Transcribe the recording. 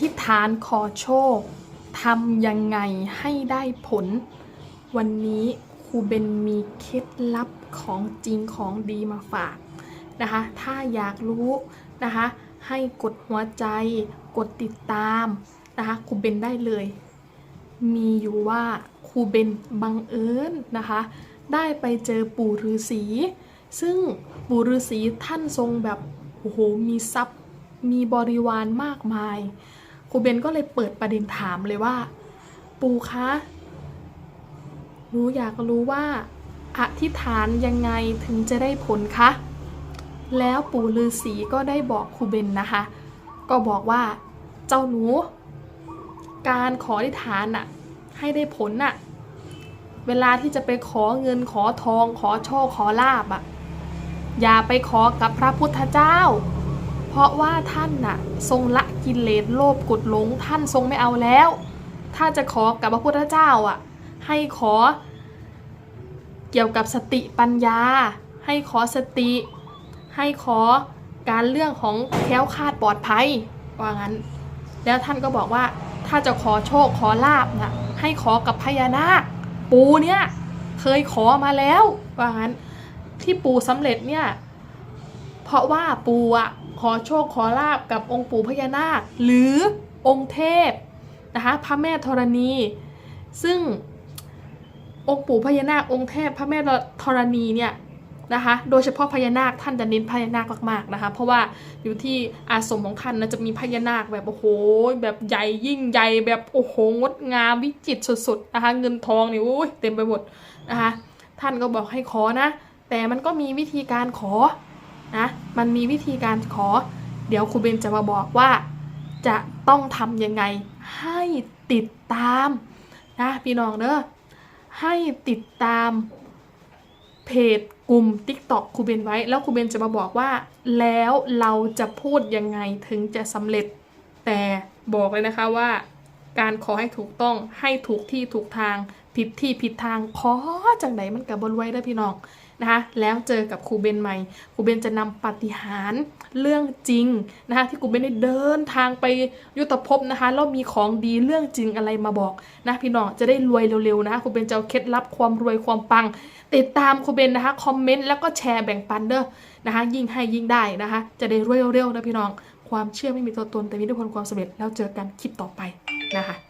ธิษฐานขอโชคทำยังไงให้ได้ผล วันนี้ครูเบนมีเคล็ดลับของจริงของดีมาฝากนะคะ ถ้าอยากรู้นะคะ ให้กดหัวใจ กดติดตามนะคะครูเบนได้เลย มีอยู่ว่าครูเบนบังเอิญนะคะ ได้ไปเจอปู่ฤาษีซึ่งปู่ฤาษีท่านทรงแบบโอ้โหมีทรัพย์มีบริวารมากมาย ครูเบนก็เลยเปิดประเด็นถามเลยว่า ปู่คะหนูอยากรู้ว่าอธิษฐานยังไงถึงจะได้ผลคะแล้วปู่ฤาษีก็ได้บอกครูเบนนะคะ ก็บอกว่าเจ้าหนู การขออธิษฐานน่ะให้ได้ผลน่ะเวลาที่จะไปขอเงินขอทองขอโชคขอลาบอะอย่าไปขอกับพระพุทธเจ้า เพราะว่าท่านน่ะทรงละกิเลสโลภกดหลงท่านทรงไม่เอาแล้ว ถ้าจะขอกับพระพุทธเจ้าอะ ให้ขอเกี่ยวกับสติปัญญา ให้ขอสติ ให้ขอการเรื่องของแคล้วคลาดปลอดภัยว่างั้น แล้วท่านก็บอกว่าถ้าจะขอโชคขอลาบนะให้ขอกับพญานาคปูเนี่ยเคยขอมาแล้วว่างั้นที่ปูสำเร็จเนี่ยเพราะว่าปูอะ ขอโชคขอลาบกับองค์ปู่พญานาค หรือองค์เทพนะคะพระแม่ธรณี ซึ่งองค์ปู่พญานาคองค์เทพพระแม่ธรณีเนี่ยนะคะโดยเฉพาะพญานาคท่านจะเน้นพญานาคมากๆนะคะ เพราะว่าอยู่ที่อาสมของท่านนะจะมีพญานาคแบบโอ้โหแบบใหญ่ยิ่งใหญ่แบบโอ้โหงดงามวิจิตรสุดๆนะคะเงินทองนี่โอ้ยเต็มไปหมดนะคะท่านก็บอกให้ขอนะ แต่มันก็มีวิธีการขอ นะมันมีวิธีการขอ เดี๋ยวครูเบนจะมาบอกว่า จะต้องทำยังไงให้ติดตามนะพี่น้องเด้อให้ติดตามเพจกลุ่ม TikTok ครูเบนไว้ แล้วครูเบนจะมาบอกว่า แล้วเราจะพูดยังไงถึงจะสำเร็จ แต่บอกเลยนะคะว่า การขอให้ถูกต้องให้ถูกที่ถูกทาง ผิดที่ผิดทางขอจังไหนมันกับบนไว้ได้พี่น้องนะคะแล้วเจอกับครูเบนใหม่ครูเบนจะนำปาฏิหารย์เรื่องจริงนะคะที่ครูเบนได้เดินทางไปยุทธภพนะคะแล้วมีของดีเรื่องจริงอะไรมาบอกนะพี่น้องจะได้รวยเร็วๆนะคะครูเบนจะเอาเคล็ดลับความรวยความปัง ติดตามครูเบนนะคะคอมเมนต์แล้วก็แชร์แบ่งปันเด้อนะคะยิ่งให้ยิ่งได้นะคะจะได้รวยเร็วๆนะพี่น้องความเชื่อไม่มีตัวตนแต่มีด้วยผลความสำเร็จแล้วเจอกันคลิปต่อไปนะคะ